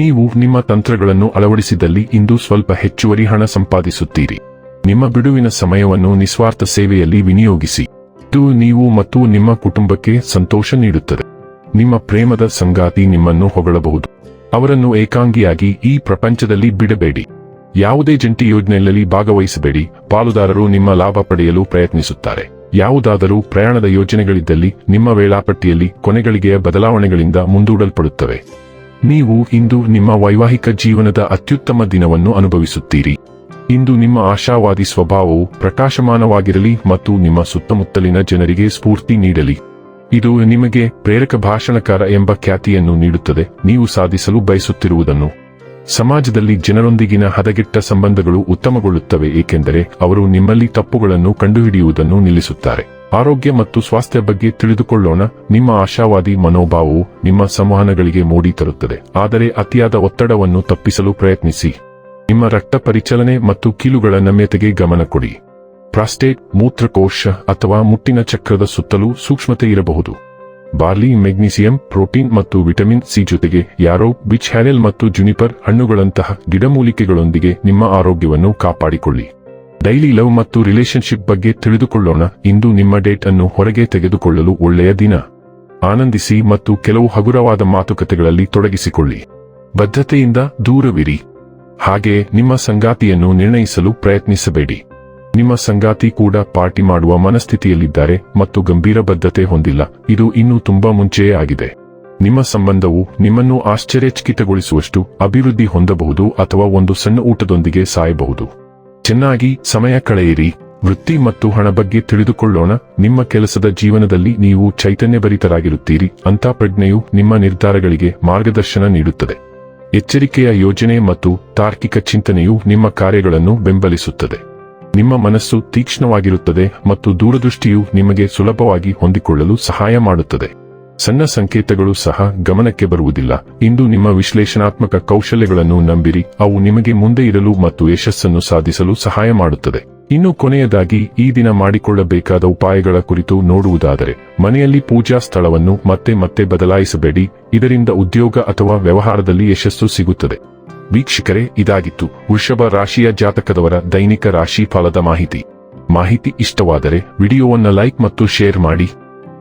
ನೀವು ನಿಮ್ಮ ತಂತ್ರಗಳನ್ನು ಅಳವಡಿಸಿದಲ್ಲಿ ಇಂದು ಸ್ವಲ್ಪ ಹೆಚ್ಚುವರಿ ಹಣ ಸಂಪಾದಿಸುತ್ತೀರಿ. ನಿಮ್ಮ ಬಿಡುವಿನ ಸಮಯವನ್ನು ನಿಸ್ವಾರ್ಥ ಸೇವೆಯಲ್ಲಿ ವಿನಿಯೋಗಿಸಿ. ಇದು ನೀವು ಮತ್ತು ನಿಮ್ಮ ಕುಟುಂಬಕ್ಕೆ ಸಂತೋಷ ನೀಡುತ್ತದೆ. ನಿಮ್ಮ ಪ್ರೇಮದ ಸಂಗಾತಿ ನಿಮ್ಮನ್ನು ಹೊಗಳಬಹುದು. ಅವರನ್ನು ಏಕಾಂಗಿಯಾಗಿ ಈ ಪ್ರಪಂಚದಲ್ಲಿ ಬಿಡಬೇಡಿ. ಯಾವುದೇ ಜಂಟಿ ಯೋಜನೆಯಲ್ಲಿ ಭಾಗವಹಿಸಬೇಡಿ. ಪಾಲುದಾರರು ನಿಮ್ಮ ಲಾಭ ಪಡೆಯಲು ಪ್ರಯತ್ನಿಸುತ್ತಾರೆ. ಯಾವುದಾದರೂ ಪ್ರಯಾಣದ ಯೋಜನೆಗಳಿದ್ದಲ್ಲಿ ನಿಮ್ಮ ವೇಳಾಪಟ್ಟಿಯಲ್ಲಿ ಕೊನೆಗಳಿಗೆಯ ಬದಲಾವಣೆಗಳಿಂದ ಮುಂದೂಡಲ್ಪಡುತ್ತವೆ. ನೀವು ಇಂದು ನಿಮ್ಮ ವೈವಾಹಿಕ ಜೀವನದ ಅತ್ಯುತ್ತಮ ದಿನವನ್ನು ಅನುಭವಿಸುತ್ತೀರಿ. ಇಂದು ನಿಮ್ಮ ಆಶಾವಾದಿ ಸ್ವಭಾವವು ಪ್ರಕಾಶಮಾನವಾಗಿರಲಿ ಮತ್ತು ನಿಮ್ಮ ಸುತ್ತಮುತ್ತಲಿನ ಜನರಿಗೆ ಸ್ಫೂರ್ತಿ ನೀಡಲಿ. ಇದು ನಿಮಗೆ ಪ್ರೇರಕ ಭಾಷಣಕಾರ ಎಂಬ ಖ್ಯಾತಿಯನ್ನು ನೀಡುತ್ತದೆ. ನೀವು ಸಾಧಿಸಲು ಬಯಸುತ್ತಿರುವುದನ್ನು. ಸಮಾಜದಲ್ಲಿ ಜನರೊಂದಿಗಿನ ಹದಗೆಟ್ಟ ಸಂಬಂಧಗಳು ಉತ್ತಮಗೊಳ್ಳುತ್ತವೆ, ಏಕೆಂದರೆ ಅವರು ನಿಮ್ಮಲ್ಲಿ ತಪ್ಪುಗಳನ್ನು ಕಂಡುಹಿಡಿಯುವುದನ್ನು ನಿಲ್ಲಿಸುತ್ತಾರೆ. ಆರೋಗ್ಯ ಮತ್ತು ಸ್ವಾಸ್ಥ್ಯ ಬಗ್ಗೆ ತಿಳಿದುಕೊಳ್ಳೋಣ. ನಿಮ್ಮ ಆಶಾವಾದಿ ಮನೋಭಾವವು ನಿಮ್ಮ ಸಂವಹನಗಳಿಗೆ ಮೂಡಿ ತರುತ್ತದೆ. ಆದರೆ ಅತಿಯಾದ ಒತ್ತಡವನ್ನು ತಪ್ಪಿಸಲು ಪ್ರಯತ್ನಿಸಿ. ನಿಮ್ಮ ರಕ್ತ ಪರಿಚಲನೆ ಮತ್ತು ಕೀಲುಗಳ ನಮ್ಯತೆಗೆ ಗಮನ ಕೊಡಿ. ಪ್ರಾಸ್ಟೇಟ್, ಮೂತ್ರಕೋಶ ಅಥವಾ ಮುಟ್ಟಿನ ಚಕ್ರದ ಸುತ್ತಲೂ ಸೂಕ್ಷ್ಮತೆ ಇರಬಹುದು. ಬಾರ್ಲಿ, ಮೆಗ್ನೀಸಿಯಂ, ಪ್ರೋಟೀನ್ ಮತ್ತು ವಿಟಮಿನ್ ಸಿ ಜೊತೆಗೆ ಯಾರೋ, ಬಿಚ್ ಹ್ಯಾನೆಲ್ ಮತ್ತು ಜುನಿಪರ್ ಹಣ್ಣುಗಳಂತಹ ಗಿಡಮೂಲಿಕೆಗಳೊಂದಿಗೆ ನಿಮ್ಮ ಆರೋಗ್ಯವನ್ನು ಕಾಪಾಡಿಕೊಳ್ಳಿ. ಡೈಲಿ ಲವ್ ಮತ್ತು ರಿಲೇಶನ್ಶಿಪ್ ಬಗ್ಗೆ ತಿಳಿದುಕೊಳ್ಳೋಣ. ಇಂದು ನಿಮ್ಮ ಡೇಟ್ ಅನ್ನು ಹೊರಗೆ ತೆಗೆದುಕೊಳ್ಳಲು ಒಳ್ಳೆಯ ದಿನ. ಆನಂದಿಸಿ ಮತ್ತು ಕೆಲವು ಹಗುರವಾದ ಮಾತುಕತೆಗಳಲ್ಲಿ ತೊಡಗಿಸಿಕೊಳ್ಳಿ. ಬದ್ಧತೆಯಿಂದ ದೂರವಿರಿ. ಹಾಗೆಯೇ ನಿಮ್ಮ ಸಂಗಾತಿಯನ್ನು ನಿರ್ಣಯಿಸಲು ಪ್ರಯತ್ನಿಸಬೇಡಿ. ನಿಮ್ಮ ಸಂಗಾತಿ ಕೂಡ ಪಾರ್ಟಿ ಮಾಡುವ ಮನಸ್ಥಿತಿಯಲ್ಲಿದ್ದಾರೆ ಮತ್ತು ಗಂಭೀರ ಬದ್ಧತೆ ಹೊಂದಿಲ್ಲ. ಇದು ಇನ್ನೂ ತುಂಬಾ ಮುಂಚೆಯೇ ಆಗಿದೆ. ನಿಮ್ಮ ಸಂಬಂಧವು ನಿಮ್ಮನ್ನು ಆಶ್ಚರ್ಯಚಕಿತಗೊಳಿಸುವಷ್ಟು ಅಭಿವೃದ್ಧಿ ಹೊಂದಬಹುದು ಅಥವಾ ಒಂದು ಸಣ್ಣ ಊಟದೊಂದಿಗೆ ಸಾಯಬಹುದು. ಚೆನ್ನಾಗಿ ಸಮಯ ಕಳೆಯಿರಿ. ವೃತ್ತಿ ಮತ್ತು ಹಣ ಬಗ್ಗೆ ತಿಳಿದುಕೊಳ್ಳೋಣ. ನಿಮ್ಮ ಕೆಲಸದ ಜೀವನದಲ್ಲಿ ನೀವು ಚೈತನ್ಯಭರಿತರಾಗಿರುತ್ತೀರಿ. ಅಂತ ಪ್ರಜ್ಞೆಯು ನಿಮ್ಮ ನಿರ್ಧಾರಗಳಿಗೆ ಮಾರ್ಗದರ್ಶನ ನೀಡುತ್ತದೆ. ಎಚ್ಚರಿಕೆಯ ಯೋಜನೆ ಮತ್ತು ತಾರ್ಕಿಕ ಚಿಂತನೆಯು ನಿಮ್ಮ ಕಾರ್ಯಗಳನ್ನು ಬೆಂಬಲಿಸುತ್ತದೆ. ನಿಮ್ಮ ಮನಸ್ಸು ತೀಕ್ಷ್ಣವಾಗಿರುತ್ತದೆ ಮತ್ತು ದೂರದೃಷ್ಟಿಯು ನಿಮಗೆ ಸುಲಭವಾಗಿ ಹೊಂದಿಕೊಳ್ಳಲು ಸಹಾಯ ಮಾಡುತ್ತದೆ. ಸಣ್ಣ ಸಂಕೇತಗಳು ಸಹ ಗಮನಕ್ಕೆ ಬರುವುದಿಲ್ಲ. ಇಂದು ನಿಮ್ಮ ವಿಶ್ಲೇಷಣಾತ್ಮಕ ಕೌಶಲ್ಯಗಳನ್ನು ನಂಬಿರಿ. ಅವು ನಿಮಗೆ ಮುಂದೆ ಇರಲು ಮತ್ತು ಯಶಸ್ಸನ್ನು ಸಾಧಿಸಲು ಸಹಾಯ ಮಾಡುತ್ತದೆ. ಇನ್ನು ಕೊನೆಯದಾಗಿ, ಈ ದಿನ ಮಾಡಿಕೊಳ್ಳಬೇಕಾದ ಉಪಾಯಗಳ ಕುರಿತು ನೋಡುವುದಾದರೆ, ಮನೆಯಲ್ಲಿ ಪೂಜಾ ಸ್ಥಳವನ್ನು ಮತ್ತೆ ಮತ್ತೆ ಬದಲಾಯಿಸಬೇಡಿ. ಇದರಿಂದ ಉದ್ಯೋಗ ಅಥವಾ ವ್ಯವಹಾರದಲ್ಲಿ ಯಶಸ್ಸು ಸಿಗುತ್ತದೆ. ವೀಕ್ಷಕರೇ, ಇದಾಗಿತ್ತು. ವೃಷಭ ರಾಶಿಯ ಜಾತಕದವರ ದೈನಿಕ ರಾಶಿ ಫಲದ ಮಾಹಿತಿ. ಮಾಹಿತಿ ಇಷ್ಟವಾದರೆ, ವಿಡಿಯೋವನ್ನು ಲೈಕ್ ಮತ್ತು ಶೇರ್ ಮಾಡಿ.